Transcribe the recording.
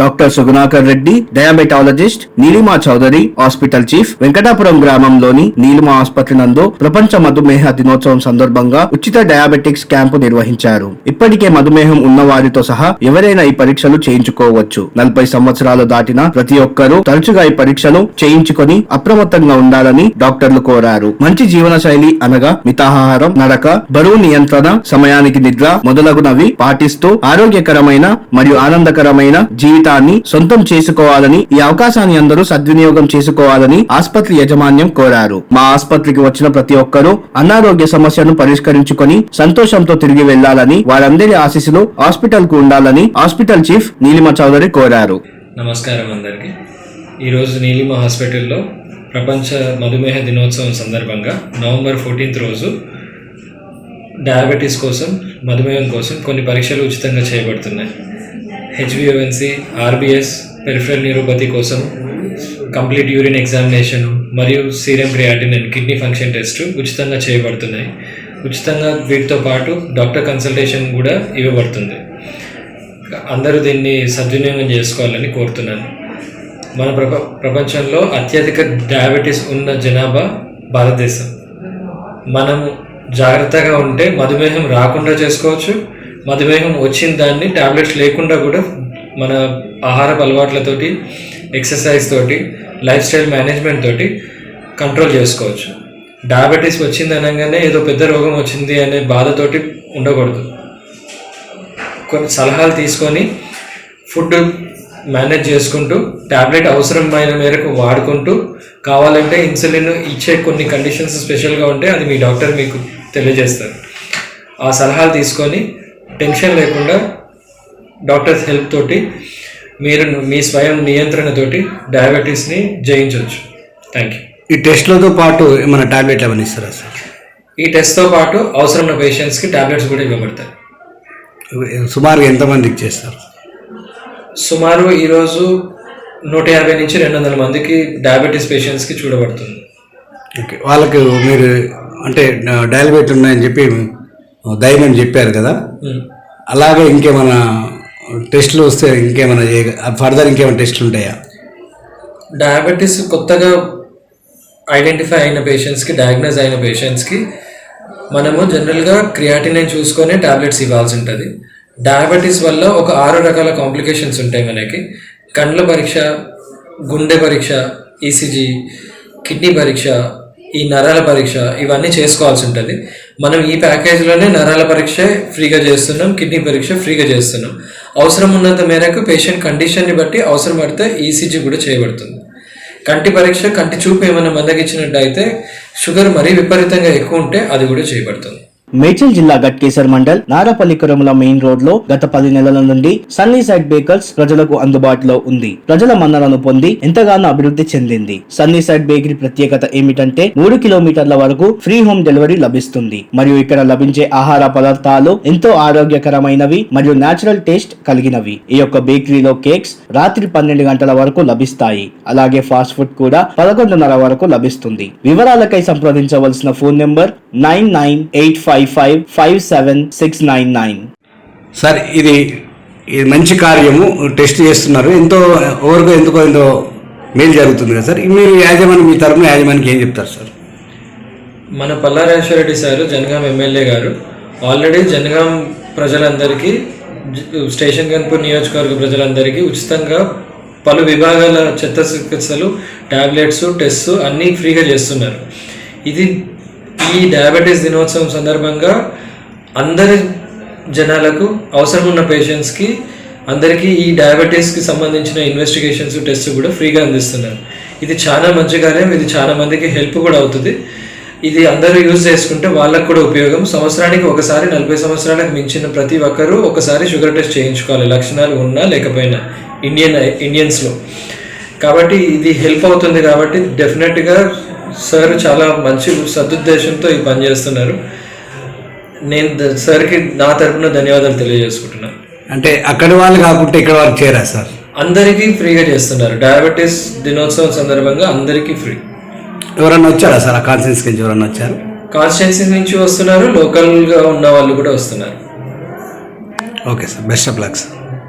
Doctor Sugunakar Reddy diabetologist Neelima Chowdary hospital chief Venkatapuram గ్రామంలోని నీలిమా ఆసుపత్రి నందు ప్రపంచ మధుమేహ దినోత్సవం సందర్భంగా ఉచిత డయాబెటిక్స్ క్యాంపు నిర్వహించారు. ఇప్పటికే మధుమేహం ఉన్న వారితో సహా ఎవరైనా ఈ పరీక్షలు చేయించుకోవచ్చు. నలభై సంవత్సరాలు దాటిన ప్రతి ఒక్కరూ తరచుగా ఈ పరీక్షలు చేయించుకొని అప్రమత్తంగా ఉండాలని డాక్టర్లు కోరారు. మంచి జీవన శైలి అనగా మితాహారం నడక బరువు నియంత్రణ సమయానికి నిద్ర మొదలగునవి పాటిస్తూ ఆరోగ్యకరమైన మరియు ఆనందకరమైన జీవిత జీవితాన్ని సొంతం చేసుకోవాలని ఈ అవకాశాన్ని అందరూ సద్వినియోగం చేసుకోవాలని ఆసుపత్రి యాజమాన్యం కోరారు. మా ఆసుపత్రికి వచ్చిన ప్రతి ఒక్కరూ అనారోగ్య సమస్యను పరిష్కరించుకొని సంతోషంతో తిరిగి వెళ్ళాలని వారందరి ఆశీస్సులు హాస్పిటల్కు ఉండాలని హాస్పిటల్ చీఫ్ నీలిమ చౌదరి కోరారు. నమస్కారం అందరికి. ఈరోజు నీలిమ హాస్పిటల్లో ప్రపంచ మధుమేహ దినోత్సవం సందర్భంగా నవంబర్ ఫోర్టీన్త్ రోజు డయాబెటీస్ కోసం మధుమేహం కోసం కొన్ని పరీక్షలు ఉచితంగా చేయబడుతున్నాయి. హెచ్బిఓఎన్సి ఆర్బిఎస్ పెరిఫరల్ న్యూరోపతి కోసం కంప్లీట్ యూరిన్ ఎగ్జామినేషన్ మరియు serum creatinine and kidney function test ఉచితంగా చేయబడుతున్నాయి. ఉచితంగా వీటితో పాటు డాక్టర్ కన్సల్టేషన్ కూడా ఇవ్వబడుతుంది. అందరూ దీన్ని సద్వినియోగం చేసుకోవాలని కోరుతున్నాను. మన ప్రప ప్రపంచంలో అత్యధిక డయాబెటీస్ ఉన్న జనాభా భారతదేశం. మనం జాగ్రత్తగా ఉంటే మధుమేహం రాకుండా చేసుకోవచ్చు. మధుమేహం వచ్చిన దాన్ని టాబ్లెట్స్ లేకుండా కూడా మన ఆహారపు అలవాట్లతోటి ఎక్సర్సైజ్ తోటి లైఫ్ స్టైల్ మేనేజ్మెంట్ తోటి కంట్రోల్ చేసుకోవచ్చు. డయాబెటీస్ వచ్చింది అనగానే ఏదో పెద్ద రోగం వచ్చింది అనే బాధతోటి ఉండకూడదు. కొన్ని సలహాలు తీసుకొని ఫుడ్ మేనేజ్ చేసుకుంటూ ట్యాబ్లెట్ అవసరమైన మేరకు వాడుకుంటూ కావాలంటే ఇన్సులిన్ ఇచ్చే కొన్ని కండిషన్స్ స్పెషల్గా ఉంటే అది మీ డాక్టర్ మీకు తెలియజేస్తారు. ఆ సలహాలు తీసుకొని టెన్షన్ లేకుండా డాక్టర్స్ హెల్ప్ తోటి మీరు మీ స్వయం నియంత్రణతోటి డయాబెటీస్ని జయించవచ్చు థ్యాంక్ యూ ఈ టెస్ట్లతో పాటు ఏమైనా టాబ్లెట్లు ఏమైనా ఇస్తారా సార్? ఈ టెస్ట్తో పాటు అవసరమైన పేషెంట్స్కి టాబ్లెట్స్ కూడా ఇవ్వబడతాయి. సుమారుగా ఎంతమందికి చేస్తారు? సుమారు ఈరోజు నూట యాభై నుంచి రెండు వందల మందికి డయాబెటీస్ పేషెంట్స్కి చూడబడుతుంది. ఓకే. వాళ్ళకు మీరు అంటే డయాబెట్ ఉన్నాయని చెప్పి ధైర్యం చెప్పారు కదా. అలాగే ఇంకేమైనా టెస్ట్లు వస్తే ఇంకేమైనా ఫర్దర్ ఇంకేమైనా టెస్ట్లు ఉంటాయా? డయాబెటీస్ కొత్తగా ఐడెంటిఫై అయిన పేషెంట్స్కి డయాగ్నోజ్ అయిన పేషెంట్స్కి మనము జనరల్గా క్రియాటినైన్ చూసుకొని టాబ్లెట్స్ ఇవ్వాల్సి ఉంటుంది. డయాబెటీస్ వల్ల ఒక ఆరు రకాల కాంప్లికేషన్స్ ఉంటాయి మనకి. కండ్ల పరీక్ష గుండె పరీక్ష ఈసీజీ కిడ్నీ పరీక్ష ఈ నరాల పరీక్ష ఇవన్నీ చేసుకోవాల్సి ఉంటుంది. మనం ఈ ప్యాకేజ్లోనే నరాల పరీక్ష ఫ్రీగా చేస్తున్నాం కిడ్నీ పరీక్ష ఫ్రీగా చేస్తున్నాం. అవసరం ఉన్నంత మేరకు పేషెంట్ కండిషన్ని బట్టి అవసరం పడితే ఈసీజీ కూడా చేయబడుతుంది. కంటి పరీక్ష కంటి చూపు ఏమైనా మందగించినట్టయితే షుగర్ మరీ విపరీతంగా ఎక్కువ ఉంటే అది కూడా చేయబడుతుంది. మేడ్చల్ జిల్లా గట్కేసర్ మండల్ నారపల్లి కురముల మెయిన్ రోడ్లో గత పది నెలల నుండి సన్నీ సైడ్ బేకర్స్ ప్రజలకు అందుబాటులో ఉంది. ప్రజల మన్నలను పొంది ఎంతగానో అభివృద్ధి చెందింది. సన్నీ సైడ్ బేకరీ ప్రత్యేకత ఏమిటంటే మూడు కిలోమీటర్ల వరకు ఫ్రీ హోమ్ డెలివరీ లభిస్తుంది. మరియు ఇక్కడ లభించే ఆహార పదార్థాలు ఎంతో ఆరోగ్యకరమైనవి మరియు నేచురల్ టేస్ట్ కలిగినవి. ఈ యొక్క బేకరీలో కేక్స్ రాత్రి పన్నెండు గంటల వరకు లభిస్తాయి. అలాగే ఫాస్ట్ ఫుడ్ కూడా పదకొండున్నర వరకు లభిస్తుంది. వివరాలకై సంప్రదించవలసిన phone number nine nine eight five five five seven six nine nine sir ఇది ఇది మంచి కార్యము టెస్ట్ చేస్తున్నారు. ఎంతో ఎవరికో ఎందుకో ఎంతో మేలు జరుగుతుంది కదా సార్. మీరు యాజమాన్యం మీ తరపున యాజమాన్యానికి ఏం చెప్తారు సార్? మన పల్లారేశ్వర రెడ్డి సారు జనగాం ఎమ్మెల్యే గారు ఆల్రెడీ జనగాం ప్రజలందరికీ స్టేషన్ గన్పూర్ నియోజకవర్గ ప్రజలందరికీ ఉచితంగా పలు విభాగాల చెత్త చికిత్సలు ట్యాబ్లెట్స్ టెస్ట్ అన్నీ ఫ్రీగా చేస్తున్నారు. ఇది ఈ డయాబెటీస్ దినోత్సవం సందర్భంగా అందరి జనాలకు అవసరం ఉన్న పేషెంట్స్కి అందరికీ ఈ డయాబెటీస్కి సంబంధించిన ఇన్వెస్టిగేషన్స్ టెస్ట్ కూడా ఫ్రీగా అందిస్తున్నారు. ఇది చాలా మంచి కార్యం ఇది చాలా మందికి హెల్ప్ కూడా అవుతుంది. ఇది అందరూ యూజ్ చేసుకుంటే వాళ్ళకు కూడా ఉపయోగం. సంవత్సరానికి ఒకసారి నలభై సంవత్సరాలకు మించిన ప్రతి ఒక్కరూ ఒకసారి షుగర్ టెస్ట్ చేయించుకోవాలి. లక్షణాలు ఉన్నా లేకపోయినా ఇండియన్ ఇండియన్స్లో కాబట్టి ఇది హెల్ప్ అవుతుంది కాబట్టి డెఫినెట్గా సార్ చాలా మంచి సదుద్దేశంతో ఈ పని చేస్తున్నారు. నేను సార్కి నా తరపున ధన్యవాదాలు తెలియజేసుకుంటున్నాను. అంటే అక్కడి వాళ్ళు కాకుంటే ఇక్కడ వాళ్ళు చేరా సార్? అందరికీ ఫ్రీగా చేస్తున్నారు. డయాబెటీస్ దినోత్సవం సందర్భంగా అందరికీ ఫ్రీ. ఎవరన్నా వచ్చారా సార్? ఆ నుంచి ఎవరన్నా వచ్చారు? కాన్స్టిట్యున్సీ నుంచి వస్తున్నారు లోకల్గా ఉన్న వాళ్ళు కూడా వస్తున్నారు. Okay sir. Best of luck sir.